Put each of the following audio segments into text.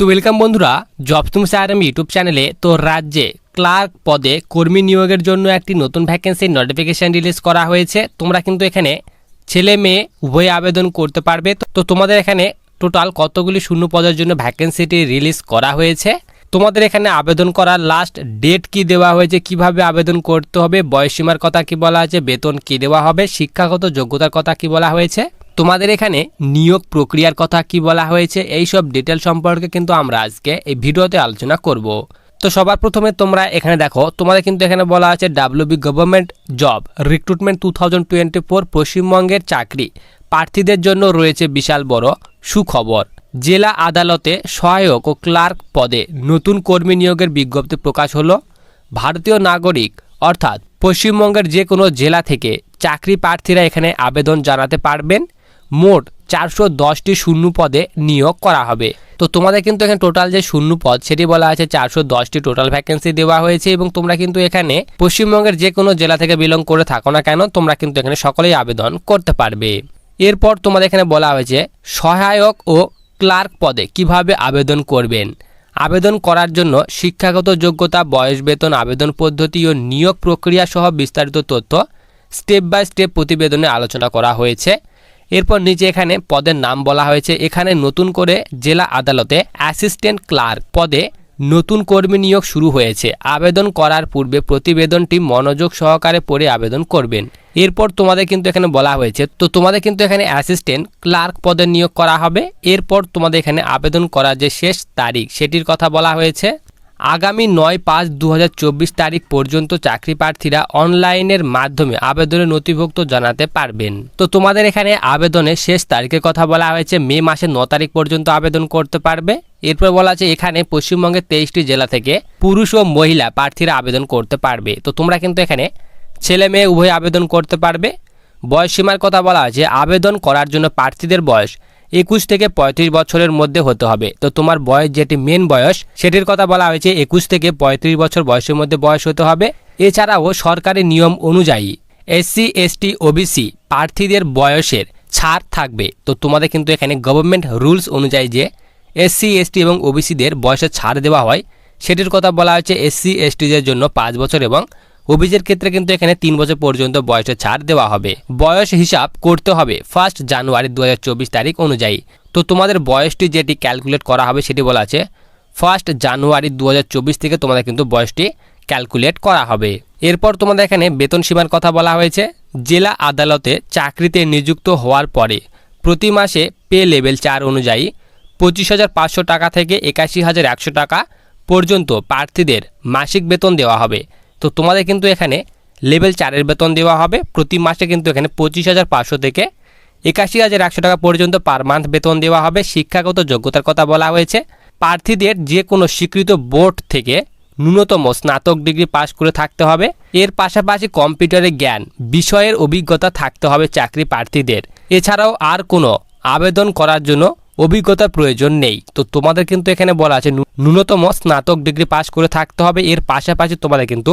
তো ওয়েলকাম বন্ধুরা জব তুমি স্যার আমি ইউটিউব চ্যানেলে তো রাজ্যে ক্লার্ক পদে কর্মী নিয়োগের জন্য একটি নতুন ভ্যাকেন্সির নোটিফিকেশান রিলিজ করা হয়েছে। তোমরা কিন্তু এখানে ছেলে মেয়ে উভয়ে আবেদন করতে পারবে। তো- তোমাদের এখানে টোটাল কতগুলি শূন্য পদের জন্য ভ্যাকেন্সিটি রিলিজ করা হয়েছে? তোমাদের এখানে আবেদন করার লাস্ট ডেট কি দেওয়া হয়েছে? কীভাবে আবেদন করতে হবে? বয়সীমার কথা কি বলা আছে? বেতন কি দেওয়া হবে? শিক্ষাগত যোগ্যতার কথা কি বলা হয়েছে? তোমাদের এখানে নিয়োগ প্রক্রিয়ার কথা কি বলা হয়েছে? এই সব ডিটেল সম্পর্কে কিন্তু আমরা আজকে এই ভিডিওতে আলোচনা করব। তো সবার প্রথমে তোমরা এখানে দেখো, তোমাদের কিন্তু এখানে বলা আছে WB government job recruitment two thousand twenty four পশ্চিমবঙ্গের চাকরি। প্রার্থীদের জন্য রয়েছে বিশাল বড় সুখবর। জেলা আদালতে সহায়ক ও ক্লার্ক পদে নতুন কর্মী নিয়োগের বিজ্ঞপ্তি প্রকাশ হলো। ভারতীয় নাগরিক, অর্থাৎ পশ্চিমবঙ্গের যে কোনো জেলা থেকে চাকরি প্রার্থীরা এখানে আবেদন জানাতে পারবেন। মোট চারশো দশটি শূন্য পদে নিয়োগ করা হবে। তো তোমাদের কিন্তু এখানে টোটাল যে শূন্য পদ সেটি বলা আছে চারশো দশটি টোটাল ভ্যাকেন্সি দেওয়া হয়েছে এবং তোমরা কিন্তু এখানে পশ্চিমবঙ্গের যে কোনো জেলা থেকে বিলং করে থাকো না কেন, তোমরা কিন্তু এখানে সকলেই আবেদন করতে পারবে। এরপর তোমাদের এখানে বলা হয়েছে সহায়ক ও ক্লার্ক পদে কীভাবে আবেদন করবেন। আবেদন করার জন্য শিক্ষাগত যোগ্যতা, বয়স বেতন, আবেদন পদ্ধতি ও নিয়োগ প্রক্রিয়া সহ বিস্তারিত তথ্য স্টেপ বাই স্টেপ প্রতিবেদনে আলোচনা করা হয়েছে। এরপর নিচে এখানে পদের নাম বলা হয়েছে। এখানে নতুন করে জেলা আদালতে অ্যাসিস্ট্যান্ট ক্লার্ক পদে নতুন কর্মী নিয়োগ শুরু হয়েছে। আবেদন করার পূর্বে প্রতিবেদনটি মনোযোগ সহকারে পড়ে আবেদন করবেন। এরপর তোমাদের কিন্তু এখানে বলা হয়েছে। তো তোমাদের কিন্তু এখানে অ্যাসিস্ট্যান্ট ক্লার্ক পদে নিয়োগ করা হবে। এরপর তোমাদের এখানে আবেদন করার যে শেষ তারিখ, সেটির কথা বলা হয়েছে। আগামী নয় পাঁচ দু তারিখ পর্যন্ত চাকরি প্রার্থীরা অনলাইনের মাধ্যমে আবেদনের নথিভুক্ত জানাতে পারবেন। তো তোমাদের এখানে আবেদনের শেষ তারিখের কথা বলা হয়েছে, মে মাসের ন তারিখ পর্যন্ত আবেদন করতে পারবে। এরপর বলা আছে, এখানে পশ্চিমবঙ্গের তেইশটি জেলা থেকে পুরুষ ও মহিলা প্রার্থীরা আবেদন করতে পারবে। তো তোমরা কিন্তু এখানে ছেলে মেয়ে উভয় আবেদন করতে পারবে। বয়স সীমার কথা বলা আছে, আবেদন করার জন্য প্রার্থীদের বয়স একুশ থেকে পঁয়ত্রিশ বছরের মধ্যে হতে হবে। তো তোমার বয়স যেটি মেন বয়স, সেটির কথা বলা হয়েছে একুশ থেকে পঁয়ত্রিশ বছর বয়সের মধ্যে বয়স হতে হবে। এছাড়াও সরকারি নিয়ম অনুযায়ী এসসি এসটি ওবিসি প্রার্থীদের বয়সের ছাড় থাকবে। তো তোমাদের কিন্তু এখানে গভর্নমেন্ট রুলস অনুযায়ী যে এসসি এসটি এবং ওবিসিদের বয়সের ছাড় দেওয়া হয়, সেটির কথা বলা হয়েছে এসসি এসটিদের জন্য পাঁচ বছর এবং ওবিজের ক্ষেত্রে কিন্তু এখানে তিন বছর পর্যন্ত বয়সে ছাড় দেওয়া হবে। বয়স হিসাব করতে হবে ফার্স্ট জানুয়ারি দু হাজার চব্বিশ তারিখ অনুযায়ী। তো তোমাদের বয়সটি যেটি ক্যালকুলেট করা হবে সেটি বলা আছে ফার্স্ট জানুয়ারি দু হাজার চব্বিশ থেকে তোমাদের কিন্তু বয়সটি ক্যালকুলেট করা হবে। এরপর তোমাদের এখানে বেতন সীমার কথা বলা হয়েছে, জেলা আদালতে চাকরিতে নিযুক্ত হওয়ার পরে প্রতি মাসে পে লেভেল চার অনুযায়ী পঁচিশ হাজার পাঁচশো টাকা থেকে একাশি হাজার একশো টাকা পর্যন্ত প্রার্থীদের মাসিক বেতন দেওয়া হবে। তো তোমাদের কিন্তু এখানে লেভেল চারের বেতন দেওয়া হবে। প্রতি মাসে কিন্তু এখানে পঁচিশ হাজার পাঁচশো থেকে একাশি হাজার একশো টাকা পর্যন্ত পার মান্থ বেতন দেওয়া হবে। শিক্ষাগত যোগ্যতার কথা বলা হয়েছে। প্রার্থীদের যে কোনো স্বীকৃত বোর্ড থেকে ন্যূনতম স্নাতক ডিগ্রি পাশ করে থাকতে হবে। এর পাশাপাশি কম্পিউটারের জ্ঞান, বিষয়ের অভিজ্ঞতা থাকতে হবে চাকরি প্রার্থীদের। এছাড়াও আর কোনো আবেদন করার জন্য অভিজ্ঞতার প্রয়োজন নেই। তো তোমাদের কিন্তু এখানে বলা আছে ন্যূনতম স্নাতক ডিগ্রি পাশ করে থাকতে হবে। এর পাশাপাশি তোমাদের কিন্তু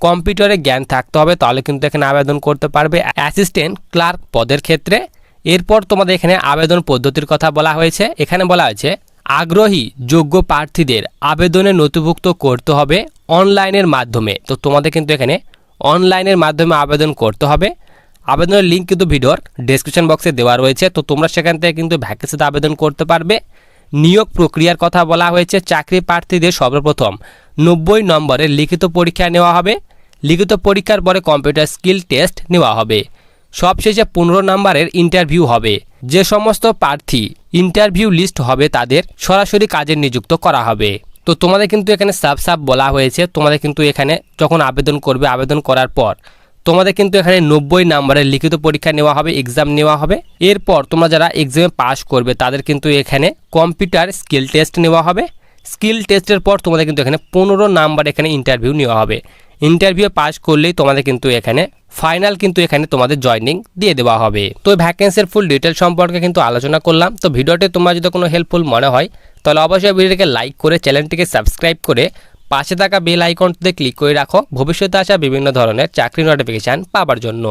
কম্পিউটারে জ্ঞান থাকতে হবে। তাহলে কিন্তু এখানে আবেদন করতে পারবে অ্যাসিস্ট্যান্ট ক্লার্ক পদের ক্ষেত্রে। এরপর তোমাদের এখানে আবেদন পদ্ধতির কথা বলা হয়েছে। এখানে বলা হয়েছে, আগ্রহী, যোগ্য প্রার্থীদের আবেদনে নথিভুক্ত করতে হবে অনলাইনের মাধ্যমে। তো তোমাদের কিন্তু এখানে অনলাইনের মাধ্যমে আবেদন করতে হবে। আবেদনের লিঙ্ক কিন্তু ভিডিওর ডেসক্রিপশন বক্সে দেওয়া রয়েছে। তো তোমরা সেখান থেকে কিন্তু ভ্যাকেন্সিতে আবেদন করতে পারবে। নিয়োগ প্রক্রিয়ার কথা বলা হয়েছে, চাকরি প্রার্থীদের সর্বপ্রথম নব্বই নম্বরের লিখিত পরীক্ষা নেওয়া হবে। লিখিত পরীক্ষার পরে কম্পিউটার স্কিল টেস্ট নেওয়া হবে। সবশেষে পনেরো নম্বরের ইন্টারভিউ হবে। যে সমস্ত প্রার্থী ইন্টারভিউ লিস্ট হবে তাদের সরাসরি কাজে নিযুক্ত করা হবে। তো তোমাদের কিন্তু এখানে সাফ সাফ বলা হয়েছে। তোমাদের কিন্তু এখানে যখন আবেদন করবে, আবেদন করার পর তোমাদের কিন্তু এখানে নব্বই নাম্বারের লিখিত পরীক্ষা নেওয়া হবে এক্সাম নেওয়া হবে। এরপর তোমরা যারা এক্সামে পাস করবে, তাদের কিন্তু এখানে কম্পিউটার স্কিল টেস্ট নেওয়া হবে। স্কিল টেস্টের পর তোমাদের কিন্তু এখানে পনেরো নাম্বার এখানে ইন্টারভিউ নেওয়া হবে। ইন্টারভিউ পাস করলেই তোমাদের কিন্তু এখানে ফাইনাল কিন্তু এখানে তোমাদের জয়নিং দিয়ে দেওয়া হবে। তো ভ্যাকেন্সির ফুল ডিটেল সম্পর্কে কিন্তু আলোচনা করলাম। তো ভিডিওটি তোমার যদি কোনো হেল্পফুল মনে হয়, তাহলে অবশ্যই ভিডিওটিকে লাইক করে চ্যানেলটিকে সাবস্ক্রাইব করে পাশে থাকা বেল আইকনটিতে ক্লিক করে রাখো। ভবিষ্যতে আসা বিভিন্ন ধরনের চাকরি নোটিফিকেশান পাওয়ার জন্য।